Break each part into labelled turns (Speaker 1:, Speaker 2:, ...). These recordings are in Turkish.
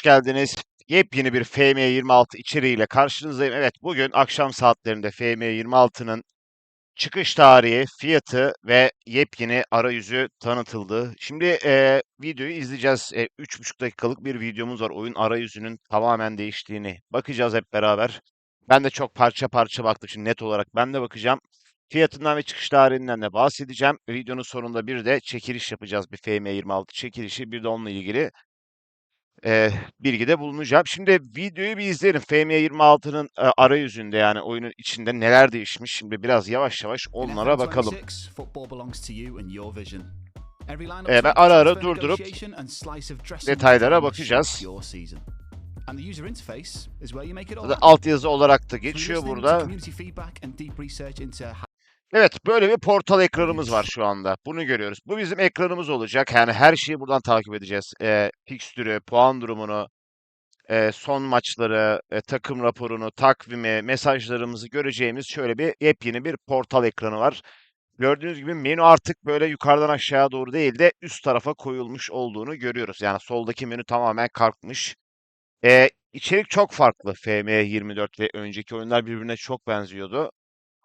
Speaker 1: hoş geldiniz. Yepyeni bir FM26 içeriğiyle karşınızdayım. Evet, bugün akşam saatlerinde FM26'nın çıkış tarihi, fiyatı ve yepyeni arayüzü tanıtıldı. Şimdi e, videoyu izleyeceğiz. E, 3,5 dakikalık bir videomuz var. Oyun arayüzünün tamamen değiştiğini bakacağız hep beraber. Ben de çok parça parça baktım. Şimdi net olarak ben de bakacağım. Fiyatından ve çıkış tarihinden de bahsedeceğim. Videonun sonunda bir de çekiliş yapacağız. Bir FM26 çekilişi. Bir de onunla ilgili e, bilgide bulunacağım. Şimdi videoyu bir izleyelim. FM26'nın e, arayüzünde yani oyunun içinde neler değişmiş. Şimdi biraz yavaş yavaş onlara bakalım.
Speaker 2: Ee, ben ara ara durdurup
Speaker 1: detaylara bakacağız. Altyazı olarak da geçiyor burada. Evet, böyle bir portal ekranımız var şu anda. Bunu görüyoruz. Bu bizim ekranımız olacak. Yani her şeyi buradan takip edeceğiz. Ee, fikstürü, puan durumunu, e, son maçları, e, takım raporunu, takvimi, mesajlarımızı göreceğimiz şöyle bir yepyeni bir portal ekranı var. Gördüğünüz gibi menü artık böyle yukarıdan aşağıya doğru değil de üst tarafa koyulmuş olduğunu görüyoruz. Yani soldaki menü tamamen kalkmış. Ee, içerik çok farklı. FM24 ve önceki oyunlar birbirine çok benziyordu.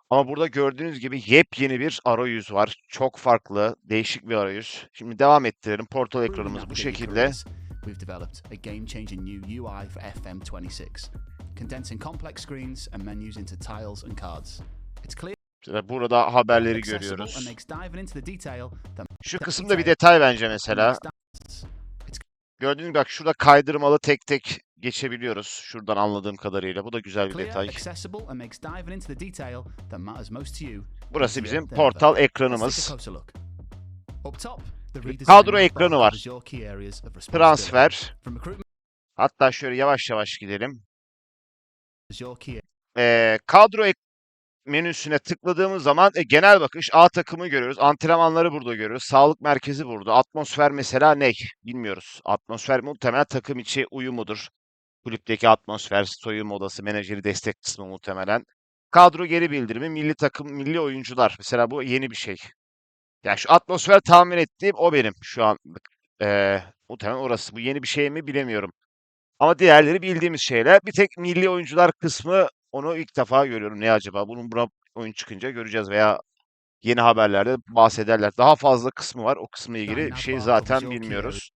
Speaker 1: Ama burada gördüğünüz gibi yepyeni bir arayüz var. Çok farklı, değişik bir arayüz. Şimdi devam ettirelim. Portal ekranımız bu şekilde.
Speaker 2: We've developed a game-changing new UI for FM26, condensing complex screens and menus into tiles and cards. It's clear,
Speaker 1: Burada haberleri görüyoruz. Şu kısımda bir detay bence mesela. Gördüğünüz gibi bak şurada kaydırmalı tek tek geçebiliyoruz. Şuradan anladığım kadarıyla. Bu da güzel bir detay. Burası bizim portal ekranımız. kadro ekranı var. Transfer. Hatta şöyle yavaş yavaş gidelim. Ee, kadro ek menüsüne tıkladığımız zaman e, genel bakış A takımı görüyoruz. Antrenmanları burada görüyoruz. Sağlık merkezi burada. Atmosfer mesela ne? Bilmiyoruz. Atmosfer muhtemelen takım içi uyumudur. Kulüpteki atmosfer, soyunma odası, menajeri destek kısmı muhtemelen. Kadro geri bildirimi, milli takım, milli oyuncular. Mesela bu yeni bir şey. Yani şu atmosfer tahmin ettiğim o benim şu an. Ee, muhtemelen orası. Bu yeni bir şey mi bilemiyorum. Ama diğerleri bildiğimiz şeyler. Bir tek milli oyuncular kısmı onu ilk defa görüyorum. Ne acaba? Bunun buna oyun çıkınca göreceğiz veya yeni haberlerde bahsederler. Daha fazla kısmı var. O kısmı ilgili bir şey zaten bilmiyoruz.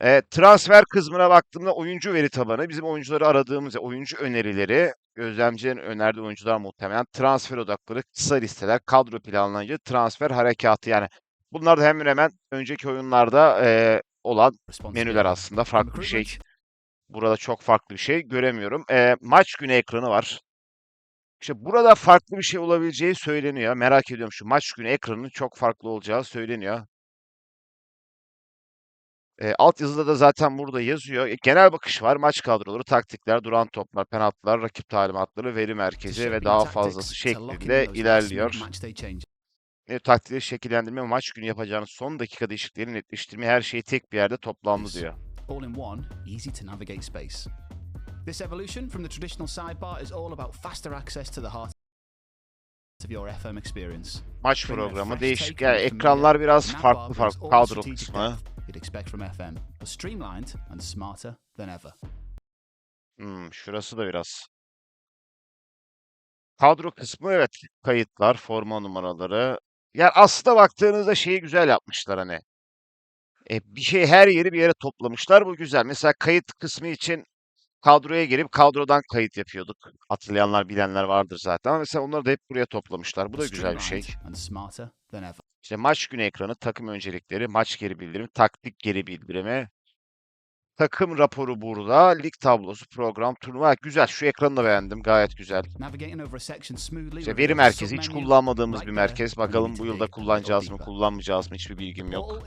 Speaker 1: E, transfer kısmına baktığımda oyuncu veri tabanı, bizim oyuncuları aradığımız oyuncu önerileri, gözlemcilerin önerdiği oyuncular muhtemelen transfer odakları, kısa listeler, kadro planlayıcı, transfer harekatı yani bunlar da hemen hemen önceki oyunlarda e, olan menüler aslında farklı bir şey. Burada çok farklı bir şey göremiyorum. E, maç günü ekranı var. İşte burada farklı bir şey olabileceği söyleniyor. Merak ediyorum şu maç günü ekranının çok farklı olacağı söyleniyor. E, altyazıda da zaten burada yazıyor. E, genel bakış var. Maç kadroları, taktikler, duran toplar, penaltılar, rakip talimatları, veri merkezi ve daha fazlası şeklinde ilerliyor. E, taktikleri şekillendirme, maç günü yapacağınız son dakika değişiklikleri netleştirme, her şey tek bir yerde toplandı diyor.
Speaker 2: all in one, easy to navigate space. This evolution from the traditional sidebar is all about faster access to the heart of your FM experience.
Speaker 1: Maç programı değişik. Yani ekranlar biraz farklı farklı. Kadro kısmı.
Speaker 2: You'd expect from FM, but streamlined and smarter than ever.
Speaker 1: Hmm, şurası da biraz. Kadro kısmı evet. Kayıtlar, forma numaraları. Yani aslında baktığınızda şeyi güzel yapmışlar hani. E, bir şey her yeri bir yere toplamışlar. Bu güzel. Mesela kayıt kısmı için kadroya girip kadrodan kayıt yapıyorduk. Hatırlayanlar, bilenler vardır zaten. Ama mesela onları da hep buraya toplamışlar. Bu da güzel bir şey. İşte maç günü ekranı, takım öncelikleri, maç geri bildirimi, taktik geri bildirimi, takım raporu burada, lig tablosu, program, turnuva. Güzel. Şu ekranı da beğendim. Gayet güzel. İşte veri merkezi hiç kullanmadığımız bir merkez. Bakalım bu yılda kullanacağız mı, kullanmayacağız mı hiçbir bilgim yok.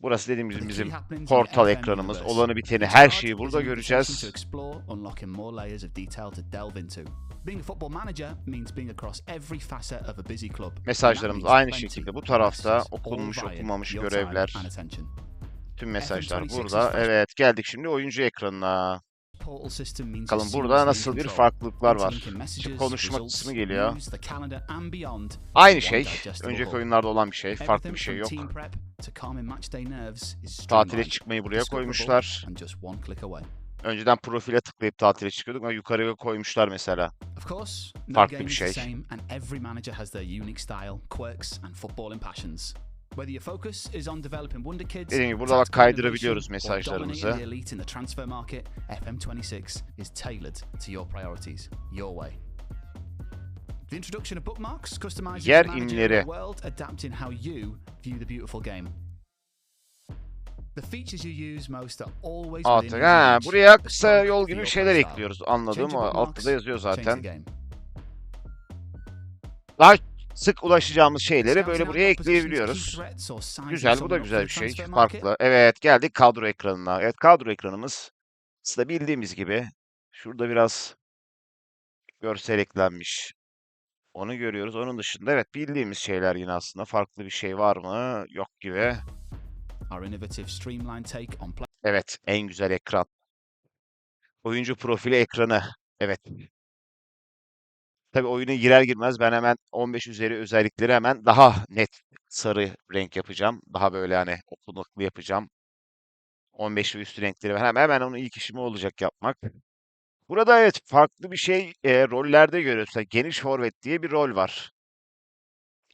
Speaker 1: Burası dediğim gibi bizim portal ekranımız. Olanı biteni her şeyi burada göreceğiz. Mesajlarımız aynı şekilde bu tarafta okunmuş okunmamış görevler, tüm mesajlar
Speaker 2: 26 is
Speaker 1: burada. Evet geldik şimdi oyuncu ekranına. Bakalım burada nasıl bir farklılıklar var. Şimdi konuşma kısmı geliyor. Aynı şey. Önceki oyunlarda olan bir şey. Farklı bir şey yok. Tatile çıkmayı buraya koymuşlar. Önceden profile tıklayıp tatile çıkıyorduk ama yukarıya koymuşlar mesela. Farklı bir şey. Dediğim gibi burada bak kaydırabiliyoruz mesajlarımızı.
Speaker 2: dominating the elite in the transfer market, FM26 is tailored to your priorities, your way. The introduction of bookmarks customizes
Speaker 1: Yer imleri. Artık ha buraya kısa yol gibi şeyler ekliyoruz. Anladığım altta da yazıyor zaten.
Speaker 2: game.
Speaker 1: Sık ulaşacağımız şeyleri böyle buraya ekleyebiliyoruz. Güzel, bu da güzel bir şey. Farklı. Evet, geldik kadro ekranına. Evet, kadro ekranımız aslında bildiğimiz gibi şurada biraz görsel eklenmiş. Onu görüyoruz. Onun dışında evet bildiğimiz şeyler yine aslında. Farklı bir şey var mı? Yok gibi. Evet, en güzel ekran. Oyuncu profili ekranı. Evet. Tabii oyuna girer girmez ben hemen 15 üzeri özellikleri hemen daha net sarı renk yapacağım. Daha böyle hani okunaklı yapacağım. 15 ve üstü renkleri ben hemen hemen onun ilk işimi olacak yapmak. Burada evet farklı bir şey e, rollerde görüyoruz. Mesela geniş forvet diye bir rol var.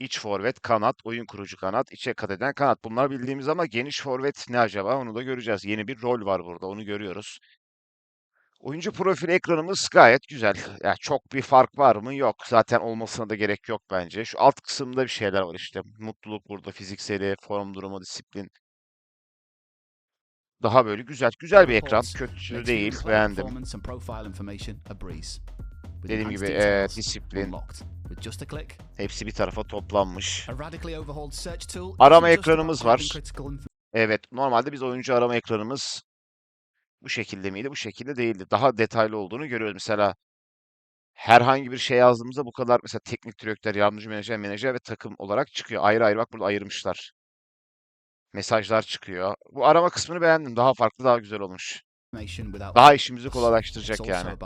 Speaker 1: İç forvet, kanat, oyun kurucu kanat, içe kat eden kanat. Bunlar bildiğimiz ama geniş forvet ne acaba? Onu da göreceğiz. Yeni bir rol var burada. Onu görüyoruz. Oyuncu profili ekranımız gayet güzel. Ya çok bir fark var mı? Yok. Zaten olmasına da gerek yok bence. Şu alt kısımda bir şeyler var işte. Mutluluk burada, fizikseli, form durumu, disiplin. Daha böyle güzel. Güzel bir ekran. Kötü değil. Beğendim. Dediğim gibi e, disiplin. Hepsi bir tarafa toplanmış. Arama ekranımız var. Evet, normalde biz oyuncu arama ekranımız bu şekilde miydi? Bu şekilde değildi. Daha detaylı olduğunu görüyoruz. Mesela herhangi bir şey yazdığımızda bu kadar mesela teknik direktör, yardımcı menajer, menajer ve takım olarak çıkıyor. Ayrı ayrı bak burada ayırmışlar. Mesajlar çıkıyor. Bu arama kısmını beğendim. Daha farklı, daha güzel olmuş. Daha işimizi kolaylaştıracak yani.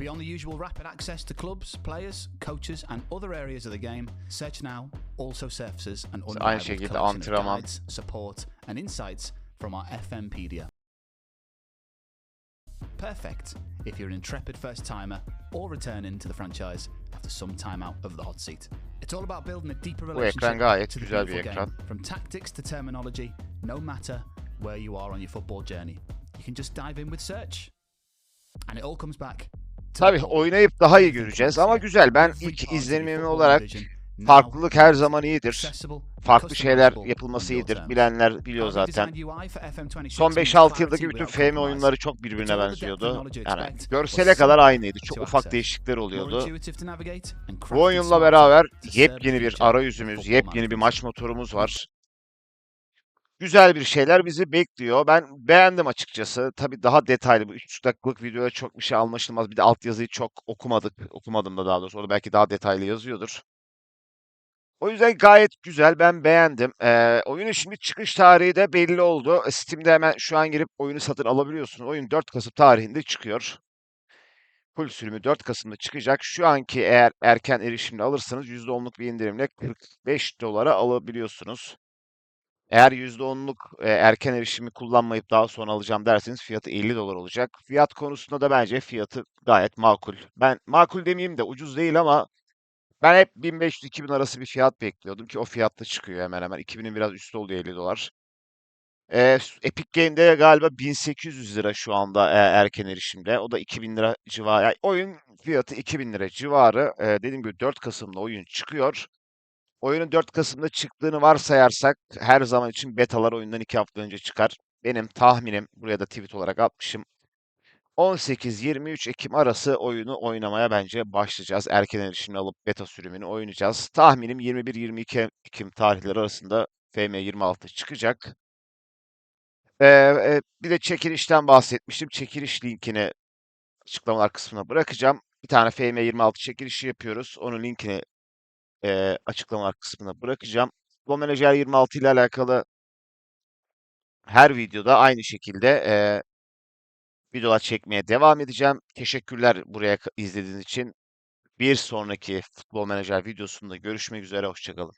Speaker 2: About your gateway to becoming a better equipped and more complete football manager. Beyond the usual rapid access to clubs, players, coaches, and other areas of the game, Search Now also surfaces an unrivaled
Speaker 1: şekilde
Speaker 2: collection of guides, support, and insights from our FMpedia. Perfect if you're an intrepid first timer or returning to the franchise after some time out of the hot seat. It's all about building a deeper relationship to the beautiful game. From tactics to terminology, no matter where you are on your football journey, you can just dive in with search. And it all comes back.
Speaker 1: Tabii oynayıp daha iyi göreceğiz ama güzel. Ben ilk izlenimim olarak farklılık her zaman iyidir. Farklı şeyler yapılması iyidir. Bilenler biliyor zaten.
Speaker 2: redesigned UI for FM26
Speaker 1: Son
Speaker 2: means
Speaker 1: 5-6
Speaker 2: clarity
Speaker 1: yıldaki bütün FM oyunları çok birbirine benziyordu. Yani görsele kadar aynıydı. Çok ufak değişiklikler oluyordu. Bu oyunla beraber yepyeni bir arayüzümüz, yepyeni bir maç motorumuz var. Güzel bir şeyler bizi bekliyor. Ben beğendim açıkçası. Tabii daha detaylı bu 3 dakikalık videoya çok bir şey anlaşılmaz. Bir de altyazıyı çok okumadık. Okumadım da daha doğrusu. Orada belki daha detaylı yazıyordur. O yüzden gayet güzel. Ben beğendim. Ee, oyunun şimdi çıkış tarihi de belli oldu. Steam'de hemen şu an girip oyunu satın alabiliyorsunuz. Oyun 4 Kasım tarihinde çıkıyor. Full sürümü 4 Kasım'da çıkacak. Şu anki eğer erken erişimle alırsanız %10'luk bir indirimle 45 dolara alabiliyorsunuz. Eğer %10'luk e, erken erişimi kullanmayıp daha sonra alacağım derseniz fiyatı 50 dolar olacak. Fiyat konusunda da bence fiyatı gayet makul. Ben makul demeyeyim de ucuz değil ama ben hep 1500-2000 arası bir fiyat bekliyordum ki o fiyatta çıkıyor hemen hemen. 2000'in biraz üstü oluyor 50 dolar. Ee, Epic Game'de galiba 1800 lira şu anda e, erken erişimde. O da 2000 lira civarı. Yani oyun fiyatı 2000 lira civarı. Ee, dediğim gibi 4 Kasım'da oyun çıkıyor. Oyunun 4 Kasım'da çıktığını varsayarsak her zaman için betalar oyundan 2 hafta önce çıkar. Benim tahminim buraya da tweet olarak atmışım. 18-23 Ekim arası oyunu oynamaya bence başlayacağız. Erken erişimini alıp beta sürümünü oynayacağız. Tahminim 21-22 Ekim tarihleri arasında FM26 çıkacak. Ee, e, bir de çekilişten bahsetmiştim. Çekiliş linkini açıklamalar kısmına bırakacağım. Bir tane FM26 çekilişi yapıyoruz. Onun linkini e, açıklamalar kısmına bırakacağım. Futbol Menajer 26 ile alakalı her videoda aynı şekilde eee videolar çekmeye devam edeceğim. Teşekkürler buraya izlediğiniz için. Bir sonraki Futbol Menajer videosunda görüşmek üzere. Hoşça kalın.